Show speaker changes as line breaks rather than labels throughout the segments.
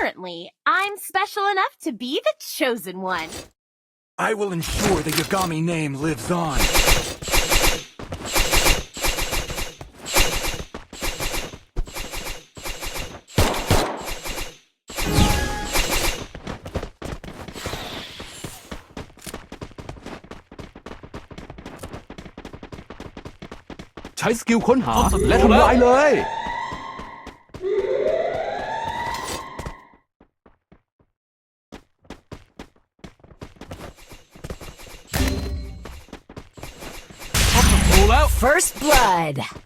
Apparently, I'm special enough to be the chosen one.
I will ensure the Yagami name lives on.
ใช้สกิลค้นหาและทำลายเลย
blood.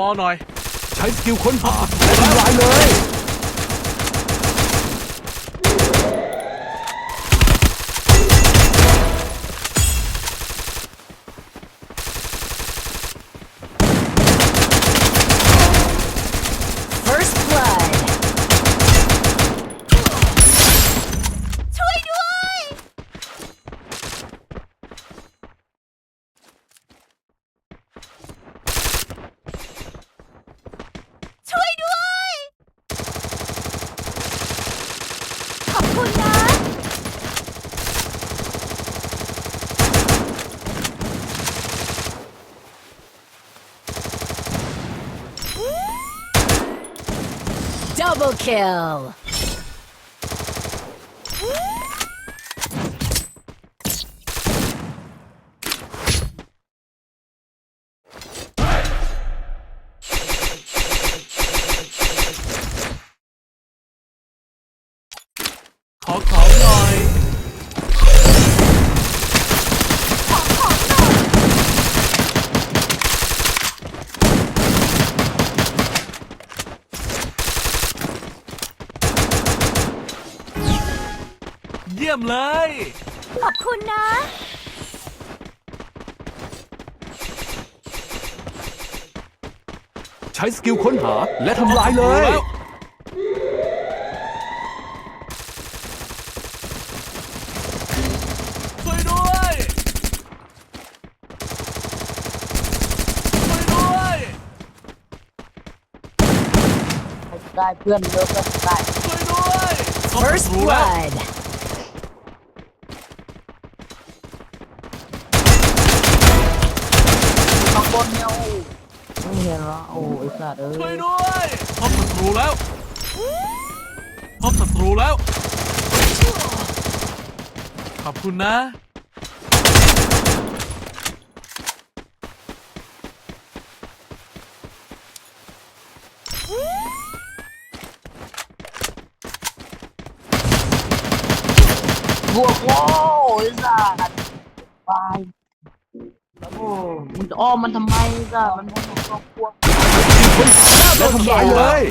วอ
ลหน่อย
ใช้สกิลค้นหาทำลายเลย
First blood.
ช่วยด้วย ช่วยด้วย ขอบคุณนะ
Double kill.
ขอของหน่อย เยี่ยมเลย
ขอบคุณนะ
ใช้สกิลค้นหาและทำลายเล
รู้
ย
แล้วช่วยด้วย ช่วยด้วย
ได้เพื่อนเยอะก็ได้
ช่วยด้วย
First
รู้แล้ว
blood.
ข้างบ นเนี่ยโอ้ไม่เห็นเหรอโอ้ไอ้สัตว์เอ้
ช่วย
ย
ด้วยพบศัตรูแล้วพบศัตรูแล้ว ขอบคุณนะ
บวกโว้ไอ้สัตว์ตายโอ้ มึงจะอ้อมมันทำไมจ้ะมันไม่มีครอบครัว
และทำลายเลย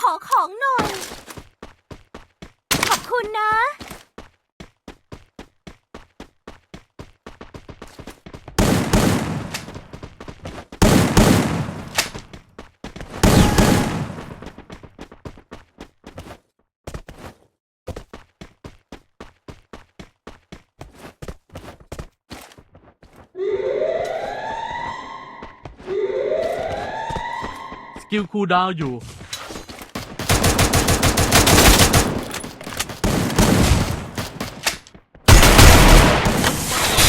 ขอของหน่อย ขอบคุณนะ
กิลคูลดาวน์อยู่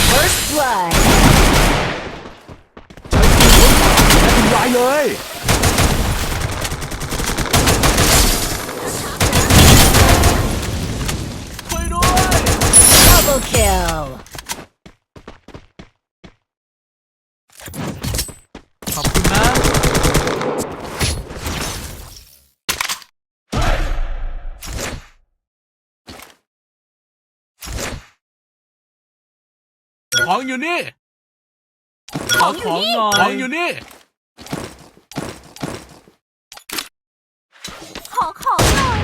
First blood ทำลายเลย
double kill
ของอยู่นี่ ขอของหน่อยของอยู่นี่
ขอของหน่อย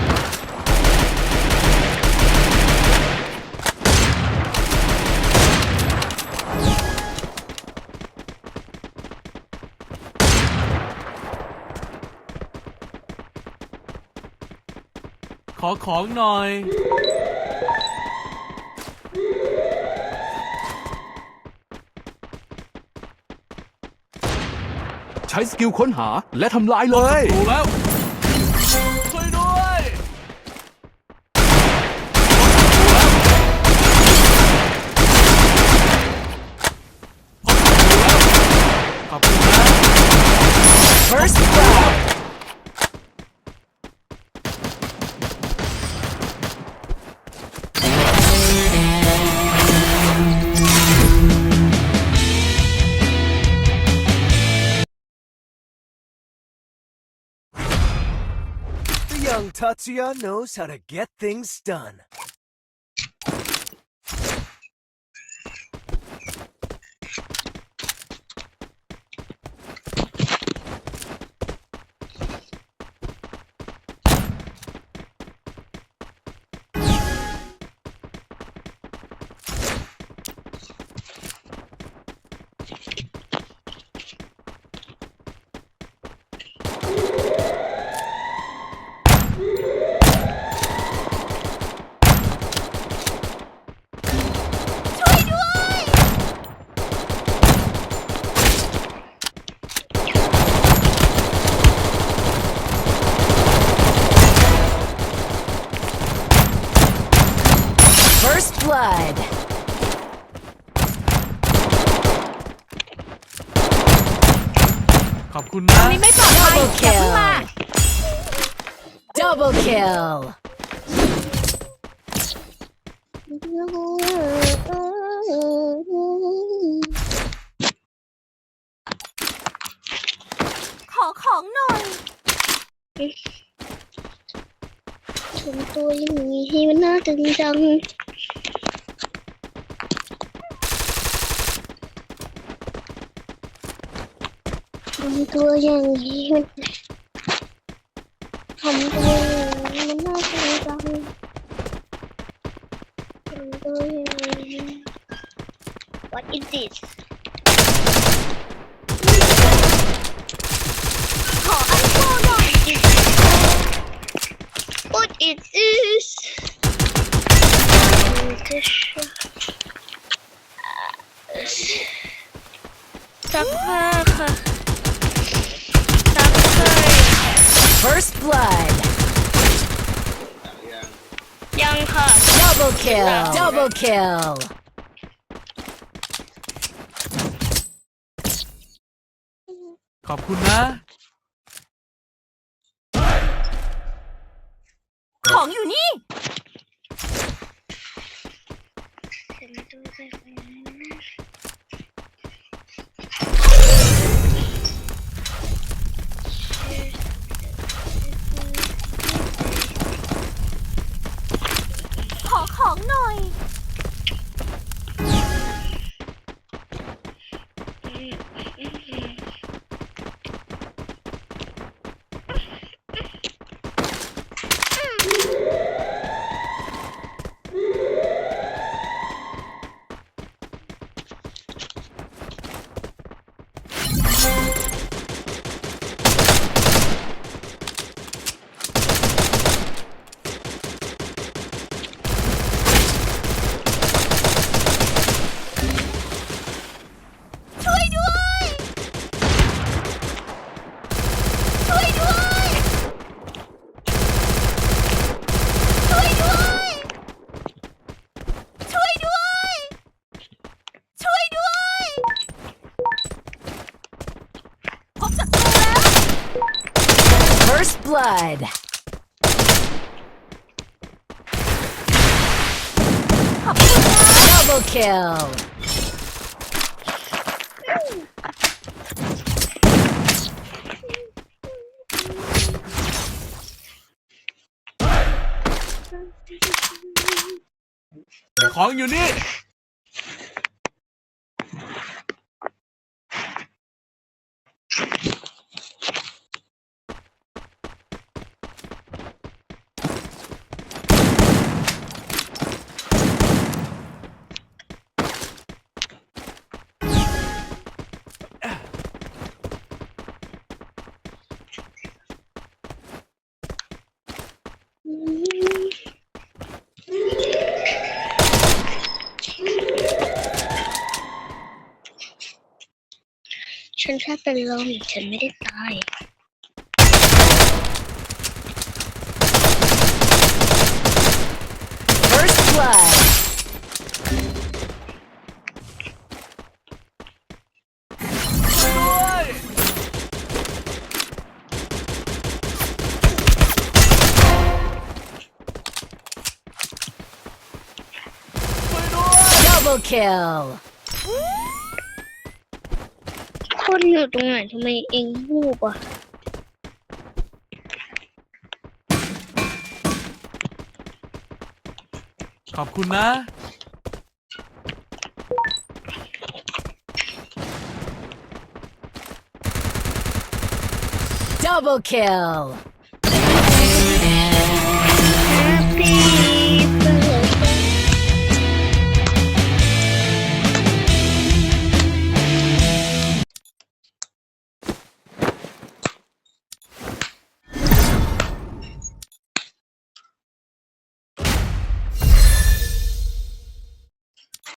ขอของหน่อย
ใช้สกิลค้นหาและทำลายเลย
ถูกแล้ว
Tatsuya knows how to get things done.
อบคุณนะ
นี่ไม่ปลอดภัย
Double
อย่าเพิ่งมา
kill. Double kill.
ขอของหน่อย
ทำตัวอย่างนี้ให้มันน่าตึงจัง ทำตัวอย่างนี้ทำตัวอย่างนี้มันน่าตึงจังทำตัวอย่างนี้ What is this
ขออันโกหน่อย
What is this? Sakura. Sakura.
First blood.
ยังค่ะ
Double kill. Double kill.
ขอบคุณนะ
ของอยู่นี่ ของหน่อย
blood. Double kill.
ของอยู่
นี่ แค่เป็นลมฉันไม่ได้ตาย
First blood.
ช่วยด้วย
Double kill.
คนอยู่ตรงไหนทำไมเองวูบอะ
ขอบคุณนะ
Double kill.